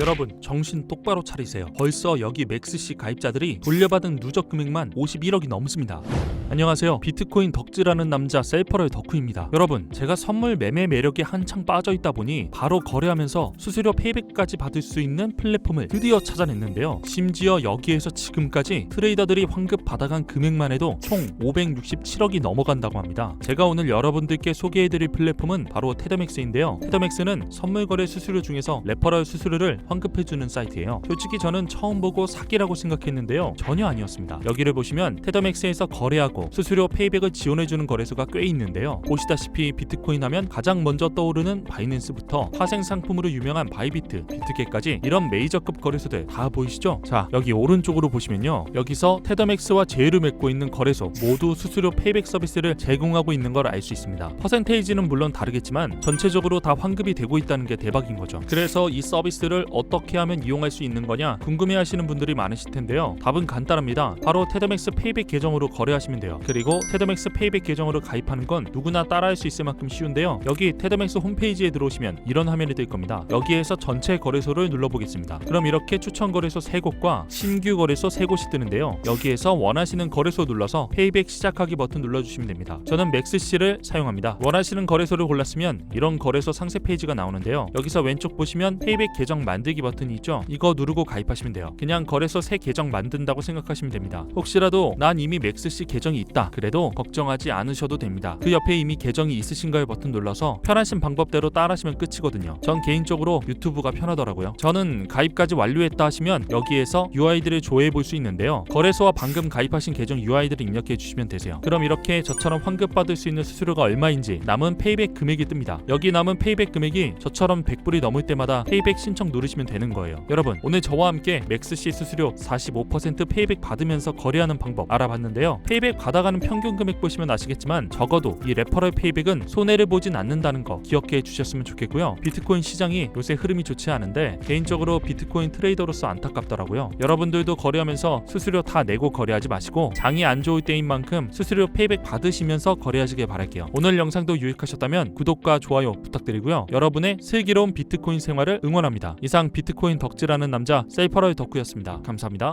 여러분 정신 똑바로 차리세요. 벌써 여기 맥스씨 가입자들이 돌려받은 누적 금액만 51억이 넘습니다. 안녕하세요. 비트코인 덕질하는 남자 셀퍼럴 덕후입니다. 여러분, 제가 선물 매매 매력에 한창 빠져 있다 보니 바로 거래하면서 수수료 페이백까지 받을 수 있는 플랫폼을 드디어 찾아냈는데요. 심지어 여기에서 지금까지 트레이더들이 환급 받아간 금액만 해도 총 567억이 넘어간다고 합니다. 제가 오늘 여러분들께 소개해드릴 플랫폼은 바로 테더맥스인데요. 테더맥스는 선물 거래 수수료 중에서 레퍼럴 수수료를 환급해주는 사이트예요. 솔직히 저는 처음 보고 사기라고 생각했는데요. 전혀 아니었습니다. 여기를 보시면 테더맥스에서 거래하고 수수료 페이백을 지원해주는 거래소가 꽤 있는데요. 보시다시피 비트코인 하면 가장 먼저 떠오르는 바이낸스부터 파생 상품으로 유명한 바이비트, 비트게까지 이런 메이저급 거래소들 다 보이시죠? 자, 여기 오른쪽으로 보시면요. 여기서 테더맥스와 제휴를 맺고 있는 거래소 모두 수수료 페이백 서비스를 제공하고 있는 걸 알 수 있습니다. 퍼센테이지는 물론 다르겠지만 전체적으로 다 환급이 되고 있다는 게 대박인 거죠. 그래서 이 서비스를 어 떻게 하면 이용할 수 있는 거냐 궁금해하시는 분들이 많으실 텐데요. 답은 간단합니다. 바로 테더맥스 페이백 계정으로 거래하시면 돼요. 그리고 테더맥스 페이백 계정으로 가입하는 건 누구나 따라할 수 있을 만큼 쉬운데요. 여기 테더맥스 홈페이지에 들어오시면 이런 화면이 뜰 겁니다. 여기에서 전체 거래소를 눌러보겠습니다. 그럼 이렇게 추천 거래소 3곳과 신규 거래소 3곳이 뜨는데요. 여기에서 원하시는 거래소 눌러서 페이백 시작하기 버튼 눌러주시면 됩니다. 저는 맥스C를 사용합니다. 원하시는 거래소를 골랐으면 이런 거래소 상세 페이지가 나오는데요. 여기서 왼쪽 보시면 페이백 계정 만들기 버튼이 있죠. 이거 누르고 가입하시면 돼요. 그냥 거래소 새 계정 만든다고 생각하시면 됩니다. 혹시라도 난 이미 맥스C 계정이 있다. 그래도 걱정하지 않으셔도 됩니다. 그 옆에 이미 계정이 있으신가요 버튼 눌러서 편하신 방법대로 따라하시면 끝이거든요. 전 개인적으로 유튜브가 편하더라고요. 저는 가입까지 완료했다 하시면 여기에서 UI들을 조회해 볼 수 있는데요. 거래소와 방금 가입하신 계정 UI들을 입력해 주시면 되세요. 그럼 이렇게 저처럼 환급 받을 수 있는 수수료가 얼마인지 남은 페이백 금액이 뜹니다. 여기 남은 페이백 금액이 저처럼 100불이 넘을 때마다 페이백 신청 누르시면 되는 거예요. 여러분 오늘 저와 함께 맥스C 수수료 45% 페이백 받으면서 거래하는 방법 알아봤는데요. 페이백 받아가는 평균 금액 보시면 아시겠지만 적어도 이 레퍼럴 페이백은 손해를 보진 않는다는 거 기억해 주셨으면 좋겠고요. 비트코인 시장이 요새 흐름이 좋지 않은데 개인적으로 비트코인 트레이더로서 안타깝더라고요. 여러분들도 거래하면서 수수료 다 내고 거래하지 마시고 장이 안 좋을 때인 만큼 수수료 페이백 받으시면서 거래하시길 바랄게요. 오늘 영상도 유익하셨다면 구독과 좋아요 부탁드리고요. 여러분의 슬기로운 비트코인 생활을 응원합니다. 이상 비트코인 덕질하는 남자 셀퍼럴 덕후였습니다. 감사합니다.